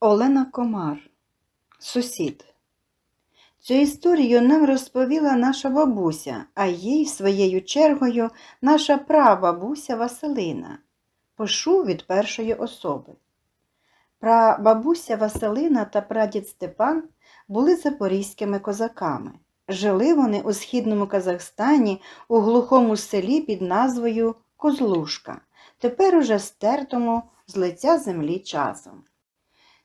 Олена Комар, сусід. Цю історію нам розповіла наша бабуся, а їй своєю чергою наша прабабуся Василина. Пишу від першої особи. Прабабуся Василина та прадід Степан були запорізькими козаками. Жили вони у східному Казахстані у глухому селі під назвою Козлушка, тепер уже стертому з лиця землі часом.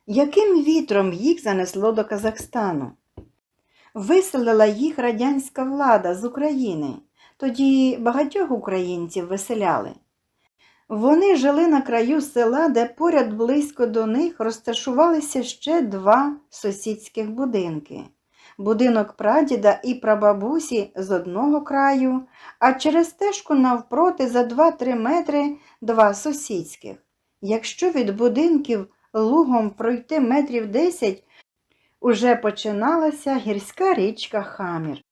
Яким вітром їх занесло до Казахстану? Виселила їх радянська влада з України. Тоді багатьох українців виселяли. Вони жили на краю села, де поряд близько до них розташувалися ще два сусідських будинки. Будинок прадіда і прабабусі з одного краю, а через стежку навпроти за 2-3 метри два сусідських. Якщо від будинків лугом пройти метрів 10, уже починалася гірська річка Хамір.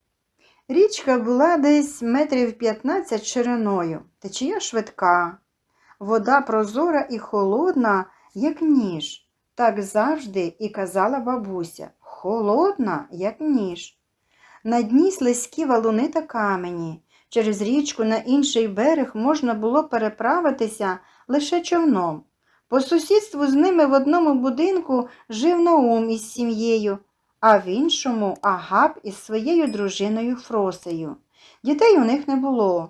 Річка була десь метрів 15 шириною, течія швидка, вода прозора і холодна, як ніж. Так завжди і казала бабуся холодна, як ніж. На дні слизькі валуни та камені. Через річку на інший берег можна було переправитися лише човном. По сусідству з ними в одному будинку жив Наум із сім'єю, а в іншому Агап із своєю дружиною Фросею. Дітей у них не було.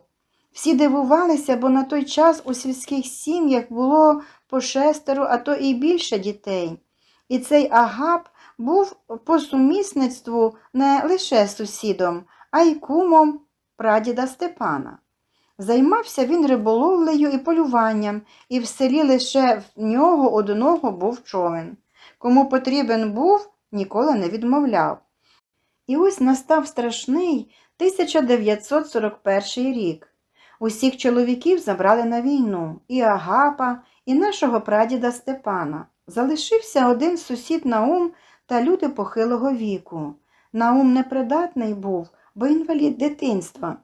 Всі дивувалися, бо на той час у сільських сім'ях було по шестеро, а то і більше дітей. І цей Агап був по сумісництву не лише сусідом, а й кумом прадіда Степана. Займався він риболовлею і полюванням, і в селі лише в нього одного був човен. Кому потрібен був, ніколи не відмовляв. І ось настав страшний 1941 рік. Усіх чоловіків забрали на війну і Агапа, і нашого прадіда Степана. Залишився один сусід Наум та люди похилого віку. Наум непридатний був, бо інвалід дитинства.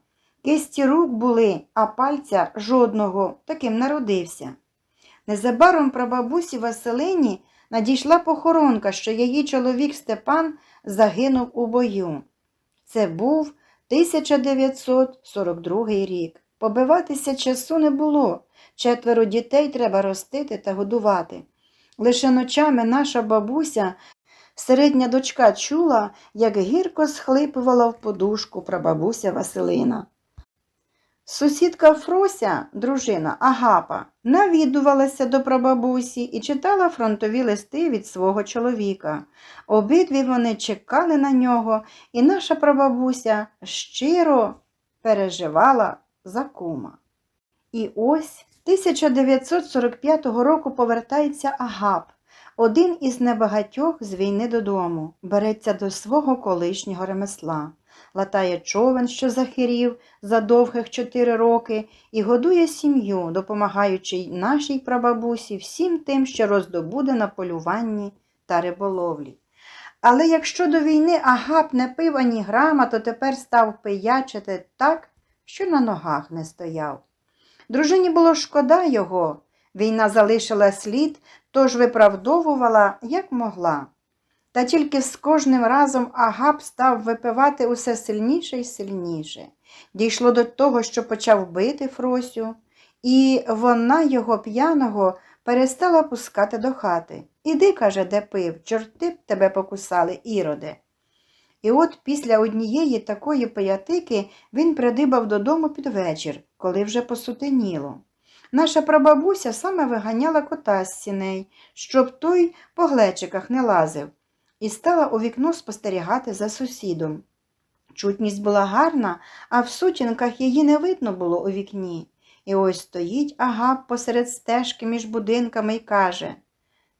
Кисті рук були, а пальця жодного, таким народився. Незабаром прабабусі Василині надійшла похоронка, що її чоловік Степан загинув у бою. Це був 1942 рік. Побиватися часу не було. Четверо дітей треба ростити та годувати. Лише ночами наша бабуся, середня дочка, чула, як гірко схлипувала в подушку прабабуся Василина. Сусідка Фрося, дружина Агапа, навідувалася до прабабусі і читала фронтові листи від свого чоловіка. Обидві вони чекали на нього, і наша прабабуся щиро переживала за кума. І ось 1945 року повертається Агап, один із небагатьох з війни додому, береться до свого колишнього ремесла латає човен, що захирів за довгих чотири роки, і годує сім'ю, допомагаючи нашій прабабусі всім тим, що роздобуде на полюванні та риболовлі. Але якщо до війни Агап не пив ані грама, то тепер став пиячити так, що на ногах не стояв. Дружині було шкода його. Війна залишила слід, тож виправдовувала, як могла. Та тільки з кожним разом Агап став випивати усе сильніше і сильніше. Дійшло до того, що почав бити Фросю, і вона його п'яного перестала пускати до хати. Іди, каже, де пив, чорти б тебе покусали, іроде. І от після однієї такої пиятики він придибав додому під вечір, коли вже посутеніло. Наша прабабуся саме виганяла кота з сіней, щоб той по глечиках не лазив і стала у вікно спостерігати за сусідом. Чутність була гарна, а в сутінках її не видно було у вікні. І ось стоїть Агап посеред стежки між будинками і каже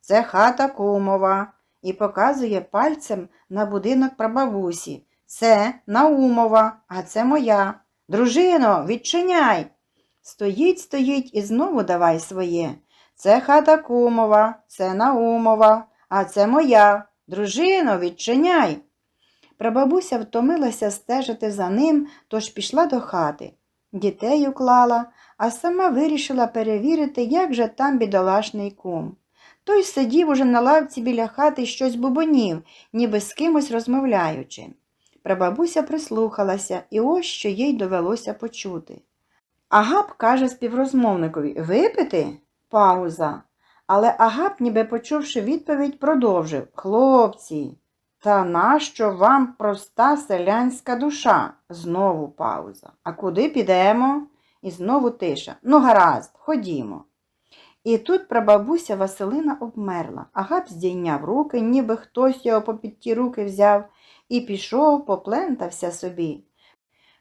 Це хата кумова, і показує пальцем на будинок прабабусі. Це Наумова, а це моя. Дружино, відчиняй. Стоїть, стоїть і знову давай своє. Це хата кумова, це Наумова, а це моя. Дружино, відчиняй. Прабабуся втомилася стежити за ним, тож пішла до хати. Дітей уклала, а сама вирішила перевірити, як же там бідолашний кум. Той сидів уже на лавці біля хати щось бубонів, ніби з кимось розмовляючи. Прабабуся прислухалася, і ось що їй довелося почути. Агап каже співрозмовникові Випити? Пауза. Але Агап, ніби почувши відповідь, продовжив Хлопці, та нащо вам проста селянська душа? Знову пауза. А куди підемо? І знову тиша. Ну, гаразд, ходімо. І тут прабабуся Василина обмерла. Агап здійняв руки, ніби хтось його попід ті руки взяв, і пішов, поплентався собі.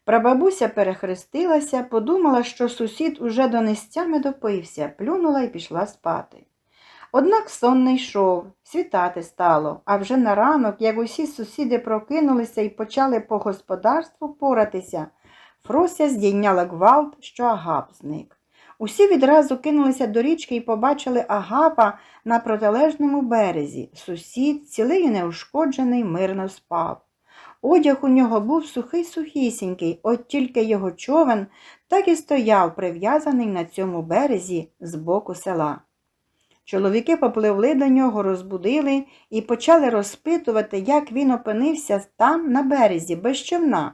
Прабабуся перехрестилася, подумала, що сусід уже донестями допився, плюнула і пішла спати. Однак сон не йшов, світати стало, а вже на ранок, як усі сусіди прокинулися і почали по господарству поратися, Фрося здійняла гвалт, що Агап зник. Усі відразу кинулися до річки і побачили Агапа на протилежному березі. Сусід, цілий і неушкоджений, мирно спав. Одяг у нього був сухий сухісінький, от тільки його човен так і стояв, прив'язаний на цьому березі з боку села. Чоловіки попливли до нього, розбудили і почали розпитувати, як він опинився там на березі, без човна.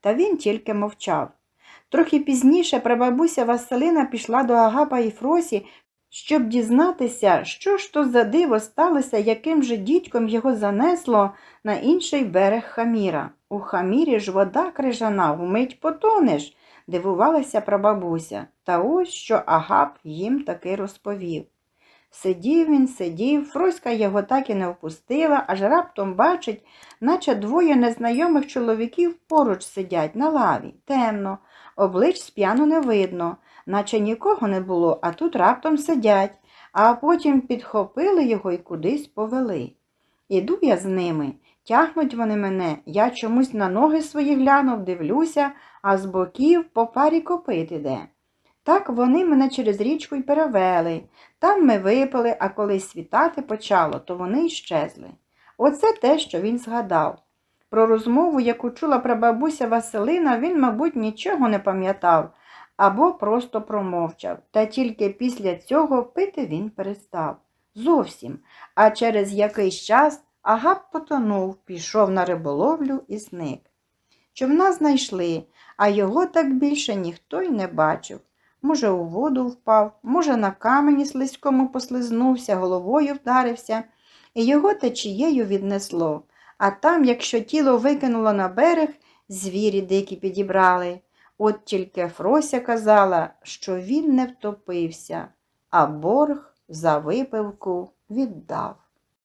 Та він тільки мовчав. Трохи пізніше прабабуся Василина пішла до Агапа і Фросі, щоб дізнатися, що ж то за диво сталося, яким же дідьком його занесло на інший берег Хаміра. У Хамірі ж вода крижана, вмить потонеш, дивувалася прабабуся. Та ось що Агап їм таки розповів. Сидів він, сидів, Фроська його так і не впустила, аж раптом бачить, наче двоє незнайомих чоловіків поруч сидять на лаві, темно, облич сп'яну не видно, наче нікого не було, а тут раптом сидять, а потім підхопили його і кудись повели. Іду я з ними, тягнуть вони мене, я чомусь на ноги свої глянув, дивлюся, а з боків по парі копит іде. Так вони мене через річку й перевели. Там ми випили, а коли світати почало, то вони й щезли. Оце те, що він згадав. Про розмову, яку чула прабабуся Василина, він, мабуть, нічого не пам'ятав або просто промовчав, та тільки після цього пити він перестав. Зовсім. А через якийсь час Агап потонув, пішов на риболовлю і зник. Човна знайшли, а його так більше ніхто й не бачив. Може, у воду впав, може, на камені слизькому послизнувся, головою вдарився, і його течією віднесло. А там, якщо тіло викинуло на берег, звірі дикі підібрали. От тільки Фрося казала, що він не втопився, а борг за випивку віддав.